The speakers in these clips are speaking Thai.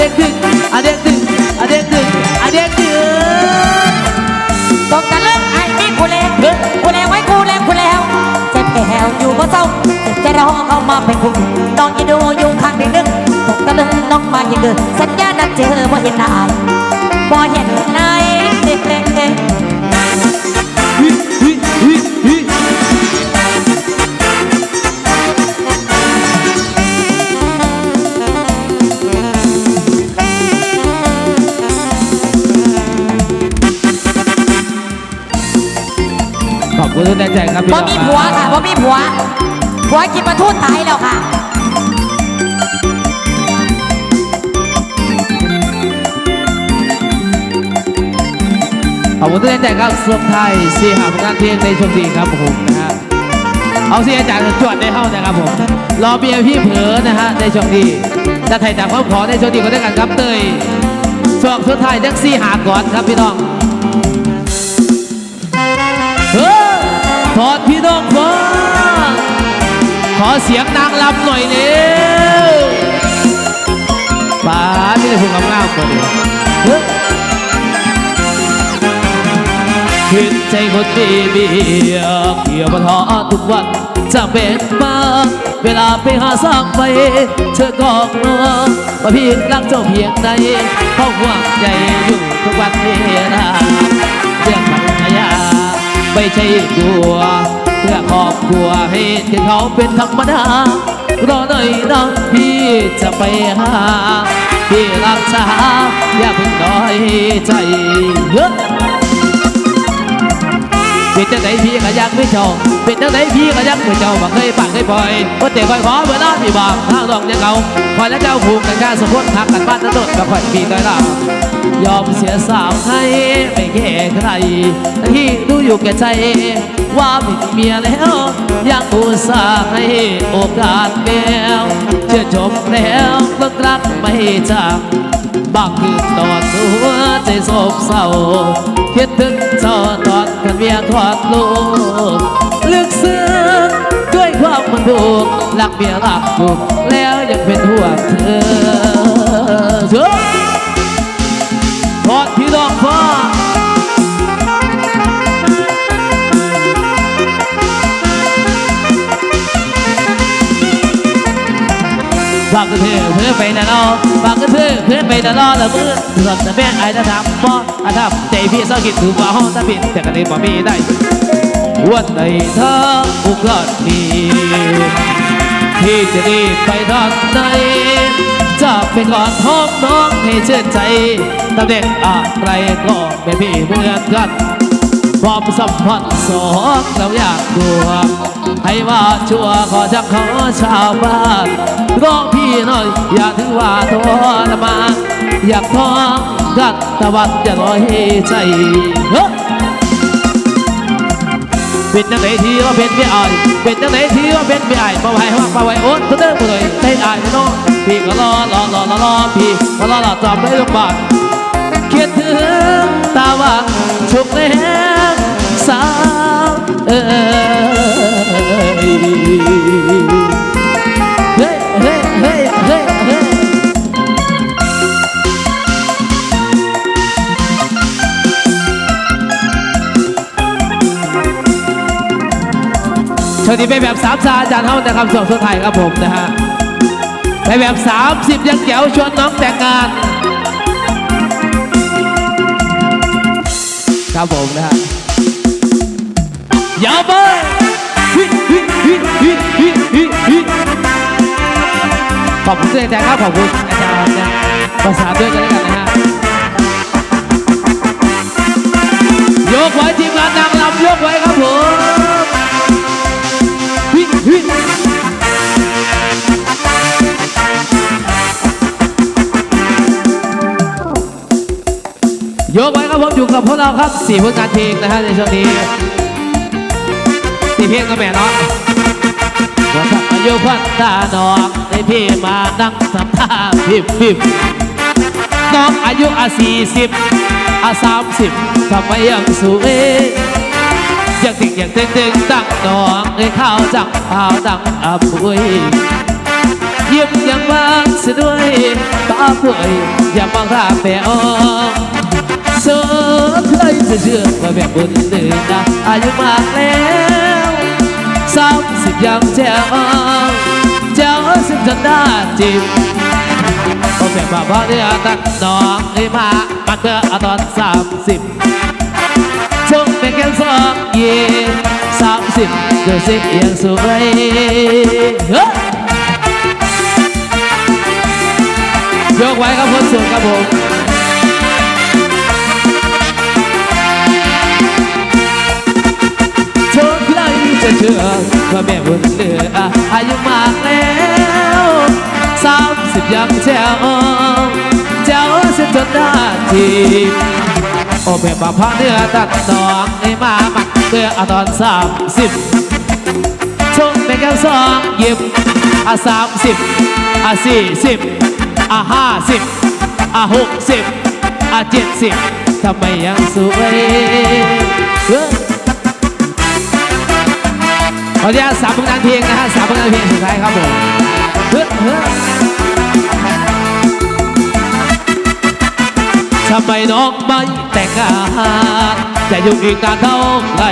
อะเด็กดึงอะเด็กดึงอะเด็กดึงอะเด็กดึงตกตะลึงไอ้นี่กูแล้วกูแล้วไว้กูแล้วกูแล้วเจ็บแก้วอยู่บ่เศร้าเจ็บใจร้องเข้ามาเป็นผู้น้องอยีดูอยู่ข้างในนึงตกตะลึงน้องมาอย่างเดิมสัญญานัดเจอบ่เห็นหน้าบ่เห็นหน้า ขอบคุณทุกแรงใจครับพี่บ่น้องมีครับผัวค่ะบ่มีผัว ผัวคิดมาทูตตายแล้วค่ะ ขอบคุณทุกแรงใจครับสุดท้ายสี่หาผลงานเพลงในช่วงดีครับผมนะฮะเอาเสียอาจารย์จวดในห้องนะครับผมรอเบียร์พี่เผลอนะฮะในช่วงดีจะไถ่จากความขอในช่วงดีก็ได้กันครับเตยช่วงสุดท้ายจักซี่หาก่อนครับพี่น้อง ถอดพี่น้องฟังขอเสียงนางลำหน่อยเร็วป้าที่ได้พูดคำงามกว่านี้เฮ้ยเห็นใจคนดีเบียร์เกี่ยวมาทอทุกวันจะเป็นมาเวลาไปหาสร้างไปเธอก็กลัวว่าพี่รักเจ้าเพียงใดเขาห่วงใจอยู่ทุกวันเวลาเรื่องภรรยา ไม่ใช่กลัว เพื่อครอบครัวให้ถึงเขาเป็นธรรมดารอหน่อยนะพี่จะไปหา พี่รักษาอย่าเพิ่งน้อยใจเยอะ เป็นจังไหนพี่ก็ยังไม่เจ้าเป็นจังไหนพี่ก็ยังไม่เจ้าบ่เคยปากเคยปล่อยว่าแต่คอยขอเวลาพี่บอกทางดอกยังเก่าคอยและเจ้าผูกกันข้าสมพติทักกันบ้านนั้นโดดก็คอยพี่ก็เรายอมเสียสาวให้ไม่แก่ใครที่รู้อยู่แก่ใจว่าไม่มีเมียแล้วยังอุตส่าห์ให้โอกาสแล้วเชื่อจบแล้วก็รักไม่จากบางคืนนอนหัวใจโศกเศร้า คิดถึงเจ้าตอนกันเมียทอดลูกลึกซึ้งด้วยความมันผูกรักเมียรักผูกแล้วยังเป็นห่วงเธอ ฝากกระเทือเพื่อไปนะเนาะฝากกระเทือเพื่อไปนะเนาะละมือสดแต่แม่ไอ้จะทำบ่อาทำใจพี่เศร้าคิดถือว่าห้องตะบิดแต่กันนี้บ่มีได้วันใดเธออุกฤษดีที่จะรีบไปทางไหนจะไปกอดหอมน้องให้เชื่อใจตำแหน่งอะไรก็ไม่พี่เหมือนกัน ความสัมพันธ์สองเราอยากดูให้ว่าชัวร์ขอจักขอชาวบ้านร้องพี่หน่อย อย่าถือว่าทรมานอยากท้องกันตะวันจะลอยใจเฮ้เป็นจังไหนที่ว่าเป็นไม่อายเป็นจังไหนที่ว่าเป็นไม่อายมาไว้ห้องมาไว้โอ๊ตตัวเด้อผู้ใดได้อายเนาะพี่ก็รอรอรอรอรอพี่ก็รอรอจอมได้ลงบาทคิดถึงตาหวานชุกแล้ว เอ้ยเฮ้ยเฮ้ยเฮ้ยเฮ้ยเฮ้ยโชว์นี้ไปแบบสามซาอาจารย์เท่านะครับส่งสุดท้ายครับผมนะฮะไปแบบ 30 ยังแจ๋วชวนน้องแต่งงานครับผมนะฮะ ย่าไปฮิฮิฮิฮิฮิฮิฮิขอบคุณเสียงแต่ครับขอบคุณอาจารย์นะประสานด้วยกันแล้วกันนะฮะยกไว้ทีมงานนางรำยกไว้ครับผมฮิฮิยกไว้ครับผมอยู่กับพวกเราครับสี่ผลงานเพลงนะฮะในช่วงนี้ เพลงก็แม่เนาะว่าทำอายุพันตาดอกในพี่มานั่งทำท่าพิบพิบน้องอายุอะสี่สิบอะสามสิบทำไมยังสวยยังติ่งยังเต้นตึงตั้งนองในข้าวจังข้าวดังอาบุยยิ้มยังบางเสียด้วยตาป่วยย่ามองทาแต่ออกเสือใครจะเชื่อว่าแบบบุญเดือนนะอายุมากแล้ว สามสิบยังแจ๋วเจ้าสิบจนได้จิบโอ้แบบมาพอเดือนตักน้องให้มาปักเมื่อตอนสามสิบชงเป็นแค่สองเย่สามสิบดูสิยังสวยเฮ้ยยกไว้ครับคนสวยครับผม เชื่อว่าแม่บุญเหลืออายุมากแล้วสามสิบยังแจ๋วแจ๋วเสียจนได้ทีโอเพ่มาพาเนื้อตัดดองไอ้มามักเพื่ออตอนสามสิบชงเป็นแก้วสองหยิบอะสามสิบอะสี่สิบอะห้าสิบอะหกสิบอะเจ็ดสิบทำไมยังสวย ขออนุญาตสามผลงานเพลงนะฮะสามผลงานเพลงสุดท้ายครับผมเฮ้ยเฮ้ยทำไมน้องไม่แต่งงานจะอยู่อีกนานเท่าไหร่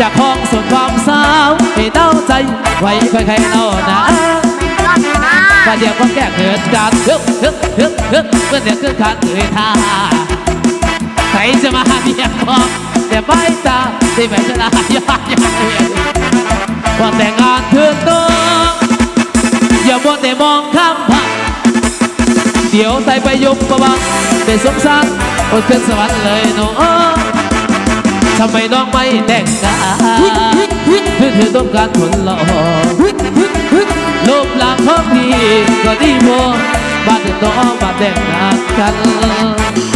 จากห้องส่วนความสาวให้เต้าใจไว้ใครๆเล่านะว่าเดี๋ยวก็แก้เกิดการฮึบฮึบฮึบฮึบเมื่อเดี๋ยวขึ้นขาดเลยท่าใครจะมาเมียบอ แต่ไม่ตาที่แม่จะลายยอดยอดเลยว่าแต่งงานถิดน้อง อย่ามัวแต่มองข้ามผ่านเดี๋ยวใส่ไปยุบประบังเป็นสมสารอดขึ้นสวรรค์เลยน้องทำไมน้องไม่แต่งงานเพื่อเธอต้องการผลหล่อรูปร่างของพี่ก็ดีพอบ้านเธอต้องมาแต่งงานกัน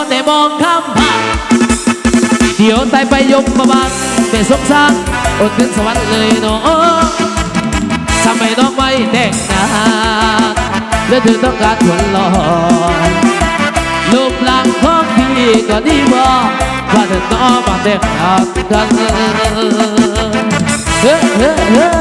วแต่มองข้ามผ่านเดี๋ยวตายไปยมประมาณเป็นสงสารอดขึ้นสวรรค์เลยน้องทำไมน้องไม่แต่งงานและเธอต้องการผลหล่อรูปร่างของพี่ก็ดีพอว่าเธอต้องมาแต่งงานกันเฮ้เฮ้เฮ้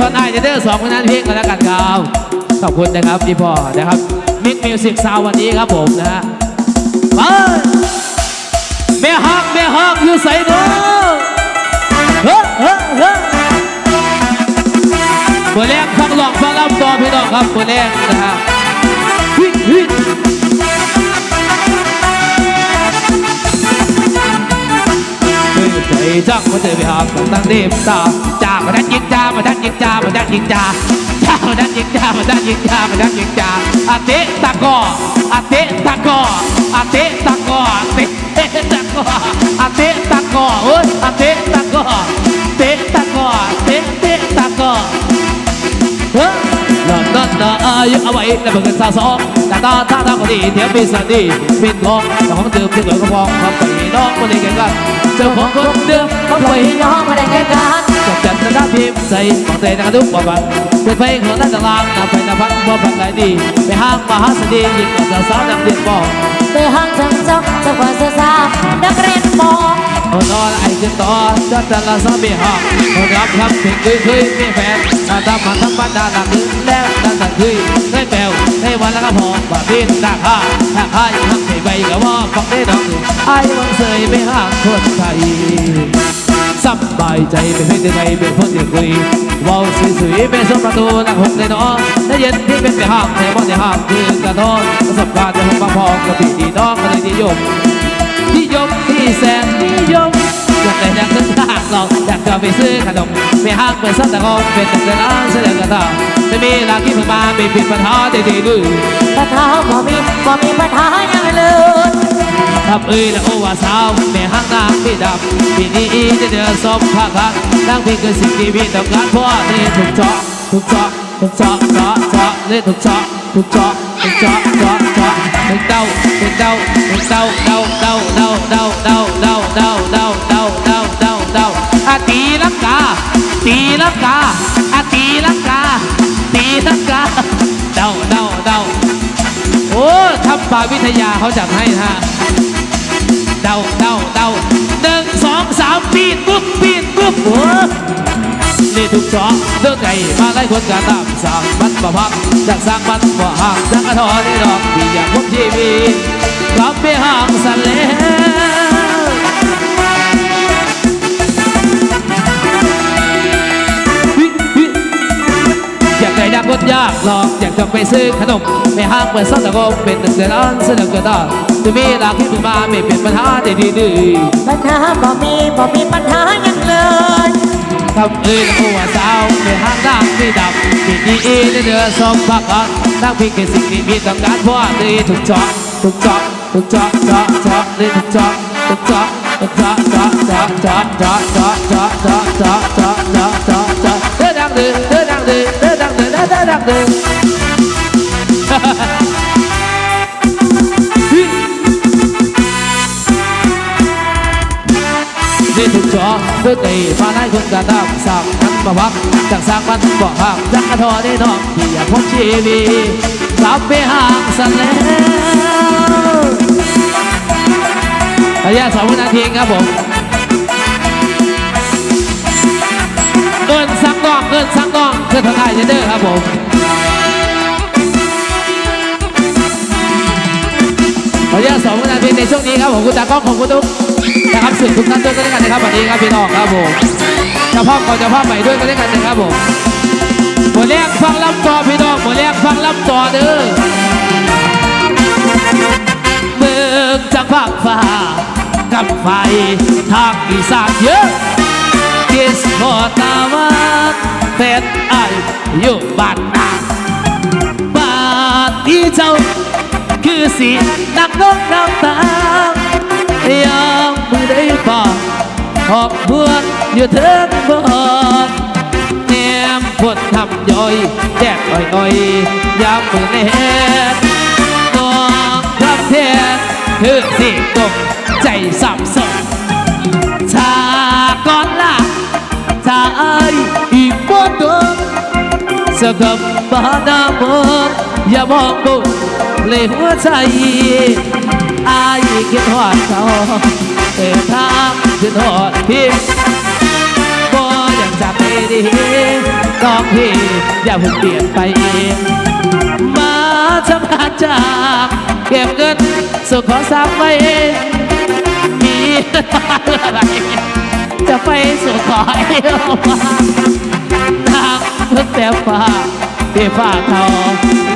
น่อนไอเดอร์สองคนนั้นเพียงกันแล้วกันครับขอบคุณนะครับพี่พ่อนะครับมิกมิวสิกซาววันนี้ครับผมนะฮะไปแม่ห้างแม่ห้างอยู่ใส่เด้อเฮ้เฮ้เฮ้ตัวแรกฟังหลอกฟังลำต่อพี่น้องครับตัวแรกนะฮะฮิฮิใจจังมาเจอไปหาของตั้งเดมตาจ้ามาดันยิงจ้ามาดันยิงจ้ามาดันยิงจ้าจ้ามาดันยิงจ้ามาดันยิงจ้ามาดันยิงจ้าอาเตะตะกออาเตะตะกออาเตะตะกออาเตะตะกออาเตะตะกอโอ้ยอาเตะตะกอเตะตะกอเตะเตะตะกอหลังนั้นนะอายุเอาไว้แต่เพิ่งสะสมแต่ตาตาตาคนดีเทียบปีสันดีปินทองแต่ของเดิมที่เหลือก็พองทำไปน้องคนนี้แก่กัน เจ้าของคนเดิมเขาทำไปไปน้องมาได้แค่กันจับจันทร์นาพิมพ์ใส่ของเตยนักดุกบ่บันเป็นไฟของนั่นตลางนำไปนพันบ่พันไหลดี ไปห้างมหาสดียิงกับสาวนักเรียนบอกไปห้างจังจังจังหวะเสียสานักเรียนมองโอ้นอนไอ้ขึ้นต่อจัดแต่ละสามีห้องโอ้รับครับเพียงคุยคุยมีแฟนตาตามันทั้งบ้านดาหลังนึงแล้วดันดันคุยได้แปลว ได้วันแล้วก็พอบาบินตาข้าถ้าข้ายังทำไม่ไปก็ว่าฟังได้ดอกไอ้วันเสยไม่ห้างคนไทยสบายใจไม่เพ่งได้ไงเป็นคนเดียวคุยว้าสวยๆเป็นสมประตูนักหกเลยเนาะได้เย็นที่เป็นไปห้ามแต่บ่ได้ห้ามคือกระทอนประสบการณ์ในห้องบางพองกระปีดีน้องก็เลยนิยมนิยมที่แสนนิยมอยากได้อยากขึ้นทางเราอยากจะไปซื้อขนมไม่ห้างเปิดซับตะกอนเป็นแต่ร้านเสนอกระตา จะมีหลักที่เพิ่งมาไม่ผิดปัญหาได้ดีเลยปัญหาบ่มีบ่มีปัญหาอย่างเลยทับเอ้ยและโอวาสาวแม่ห้างนางพี่ดำพี่นี้จะเดือดสมภาครักนางพี่คือสิ่งที่พี่ต้องการเพราะนี่ถูกเจาะถูกเจาะถูกเจาะเจาะเจาะนี่ถูกเจาะถูกเจาะถูกเจาะเจาะเจาะถึงเต้าถึงเต้าถึงเต้าเต้าเต้าเต้าเต้าเต้าเต้าเต้าเต้าเต้าเต้าเต้าเต้าอาตีลังกาตีลังกาอาตีลังกา ตีลังกาเดาเดาเดาโอ้ทัพปาวิทยาเขาจัดให้ฮะเดาเดาเดาหนึ่งสองสามปีนปุ๊บปีนปุ๊บโอ้นี่ถูกจาะเรื่อกไก่มาไล่คนกันตามสั่งมันบ่พักจากสร้างมันบ่ห่างจากกระทอนี่ดอกพี่อยากพบชีวิต จะไปซื้อขนมไม่ห้างเปิดซ่อนตะโกนเป็นตึกเดือนร้อนเสนอเกิดต่อจะมีหลักที่ถึงมาไม่เป็นปัญหาได้ดีดีปัญหาบ่มีบ่มีปัญหาหยังเลยทำเอ้ยหัวสาวไม่ห้างด้านไม่ดับมีดีอีในเดือสมพักอักนั่งพิงแค่สิ่งที่มีต้องการเพราะว่าดีถูกเจาะถูกเจาะถูกเจาะเจาะเจาะเลยถูกเจาะถูกเจาะถูกเจาะเจาะเจาะเจาะเจาะเจาะเจาะเจาะเจาะเจาะเจาะเจาะเจาะเด้อดังเด้อเด้อดังเด้อเด้อดังเด้อเด้อเด้อดังเด้อ นี่ถูกเจาะด้วยตีมาได้คนกันดับสั่งมันมาพักจากสร้างมันบอกห่างจากกระทอได้นองที่อยากพบชีวิตกลับไปห่างสันแล้วระยะสองวินาทีครับผมเกินสักน้องเกินสักน้องเพื่อทำลายเจเดอร์ครับผมระยะสองวินาทีในช่วงนี้ครับผมคุณตากล้องของคุณตุ๊ก นะครับสื่อทุกท่านด้วยกันด้วยกันนะครับวันนี้ครับพี่น้องครับผมเจ้าภาพก่อนเจ้าภาพใหม่ด้วยกันด้วยกันนะครับผมหมดแรกฟังลำต่อพี่น้องหมดแรกฟังลำต่อเด้อเมืองจากภาคฟ้ากับไฟทางอีสานเยอะกิสโคตาวันเป็นไออยู่บ้านนาบ้านที่เจ้าคือสีนักนกน้ำตา em mới đấy phòng họp buôn như thế vợn em buồn thầm rồi, đẹp ơi ơi dám mừng hết. Con thắm thiết thứ gì cũng chạy sầm sầm cha con là cha ơi im muốn được sợ cầm ba năm muốn ya mong buồn lê hoa chạy อดเขาเดินทางคิดทอดพี่บ่อยากจะไปดีน้องพี่อย่าเพิ่งเปลี่ยนไปเองมาทำงานจากเก็บเงินสุขขอสามไว้มีอะไรจะไปสู่ขอเรามาทางเพิ่งแต่ฟ้าที่ฟ้าเขา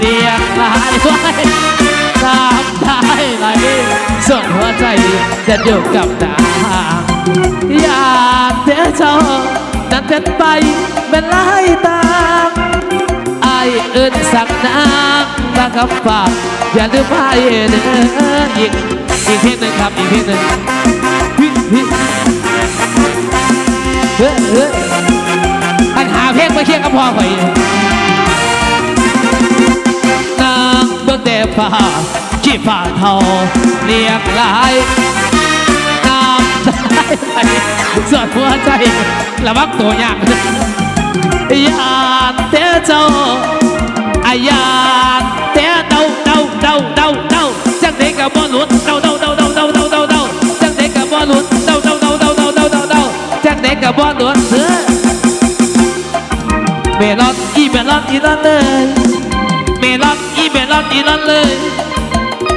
เรียกลายไว้ ตามได้ไหลส่วนหัวใจจะอยู่กับดาอยากเจอเจ้านั้นเป็นไปเป็นลายตามไอเอินสักนางนะครับฝากอย่าลืมไอเด้ออีกอีกเพลงหนึ่งครับอีกเพลงหนึ่งฮิฮิเฮ้ยเฮ้ยอันหาเพลงมาเคียงกับพ่อข่อย ฟ้าขี้ฟ้าเทาเรียกหลายน้ำตาไหลส่วนหัวใจระวังตัวยากยานเตะเจ้าอายานเตะเดาเดาเดาเดาเดาจังเด็กกับบอลหลุดเดาเดาเดาเดาเดาเดาเดาเดาจังเด็กกับบอลหลุดเดาเดาเดาเดาเดาเดาเดาเดาจังเด็กกับบอลหลุดเสือเมลอนอีเมลอนอีลอนเลย เมลอนอีเมลอนอีลอนเลย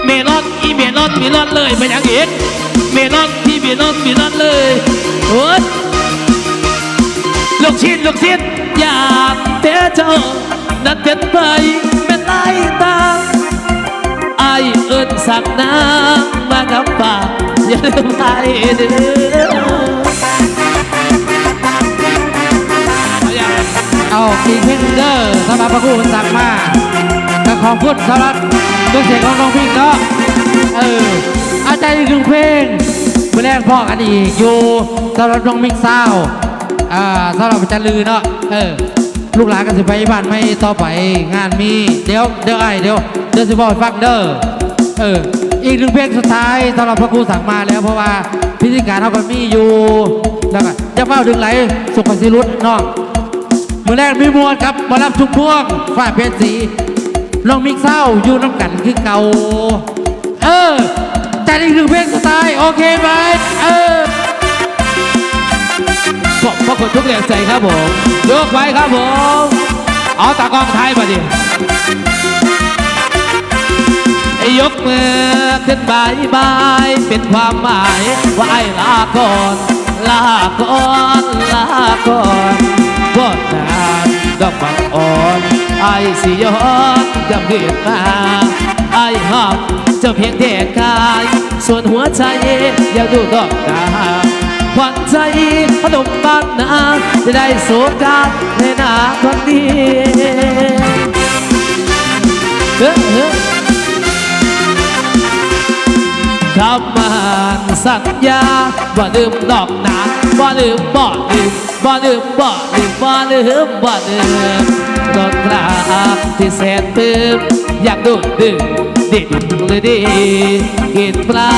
เมลอนอีเมลอนมีลอนเลยไปอย่างอีกเมลอนอีเมลอนมีลอนเลยโอ้ยลูกชิ้นลูกชิ้นอยากเตะเจ้านั้นเป็นไปเป็นไรตาไอเอินสักน้ำมากับปากอย่าลืมไปเด้อเอาอีกเพลงเดอสำหรับพระครูคนสั่งมาก ขอบคุณสำหรับตัวเสียงของน้องพิงเนาะเอออาจารย์อีกหนึ่งเพลงเมื่อแรกพ่อกันอีกอยู่สำหรับน้องมิกซาวอ่าสำหรับอาจารย์ลือเนาะเออลูกหลานกันสิไปบ้านไม่ต่อไปงานมีเดี๋ยวเดี๋ยวไอเดี๋ยวเดี๋ยวสิบอกฟังเด้อเอออีกหนึ่งเพลงสุดท้ายสำหรับพระครูสั่งมาแล้วเพราะว่าพิธีการเท่ากันมีอยู่แล้วก็จะเฝ้าดึงไหลสุขสิรุตน้องมือแรกมีมวลครับมารับชุมพวงฝ้าเพชรสี ลองมิกเศร้าอยู่น้ำกันคือเก่า เออจัดอีกหนึ่งเพลงสุดท้ายโอเคไหมเออขอบพระคุณทุกแรงใจครับผมยกไว้ครับผมเอาตากล้องไทยมาดิยกมือขึ้นบายบายเป็นความหมายว่าไอ้ลาก่อนลาก่อนลาก่อนบ่นาน ดอกบังอ่อนไอ้สิย้อนกลับเกิดมาไอ้หอบเจ้าเพียงแต่กาย ส่วนหัวใจอย่าดูดอกดาขวัญใจขนมบ้านนาจะได้โสกาในนาคนดีเฮ้อ คำมันสัญญาบ่ลืมดอกนาบ่ลืมบ่ลืมบ่ลืมบ่ลืมบ่ลืมบ่ลืมดอกกลางที่แสนปื้มอยากดูดดื่มดิบหรือดีกินปลา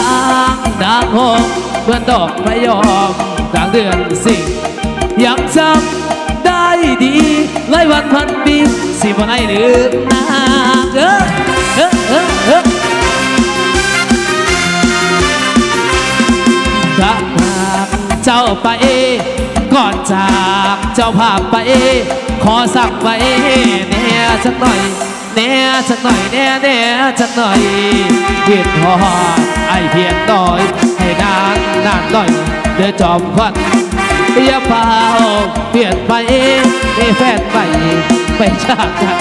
งดังหงเหมือนดอกพะยอมกลางเดือนสิยังจำได้ดีหลายวันพันปีสิบ่ให้ลืมนาเออ ถ้าหากเจ้าไปก่อนจากเจ้าภาพไป ขอสั่งไปแน่สักหน่อยแน่สักหน่อยแน่แน่สักหน่อยเพียนหอดไอเพียงต่อย ให้นานนานหน่อยเดือจอมควันอย่าเฝ้าเปลี่ยนไปให้แฟนไปไปจากกัน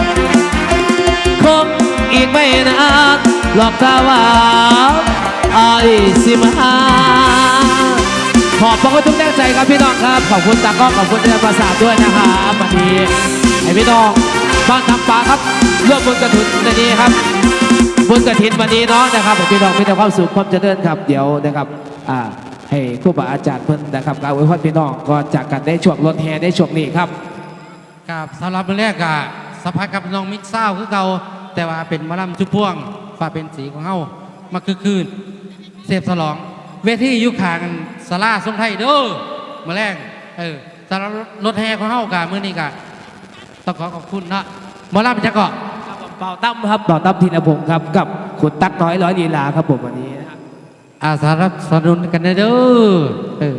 คงอีกไม่นานหลอกตาว่าไอสิมา ขอบพระคุณทุกแรงใจครับพี่น้องครับ ขอบคุณตากล้องขอบคุณเรือประสาทด้วยนะครับวันนี้ให้พี่น้องบ้านทำปลาครับร่วมบุญกระถินในนี้ครับบุญกระถินวันนี้เนาะนะครับพี่น้องมีแต่ความสุขความเจริญครับ เดี๋ยวนะครับอ่าให้ครูบาอาจารย์เพิ่นนะครับกล่าวไว้พรพี่น้องก่อนจากกันได้ช่วงรถแห่ได้ช่วงนี้ครับครับสำหรับมือแรกกะสภากับน้องมิกเศร้าคือเก่าแต่ว่าเป็นมะลำชุบพ่วงฝ่าเป็นสีของเฮามาคือคืนเสพสลอง เวทีอยุคาง สลาทรงไทยเด้อมาแรกเออสำหรับรถแห่ของเฮากะมื้อนี้กะต้องขอขอบคุณนะหมอลำจะเกาะครับผมเป่าตั้มครับเป่าตั้มธีนพงศ์ครับ กับขุนตั๊กน้อยร้อยลีลาครับผมวันนี้นะครับอาสารับสนุนกันเด้อเออ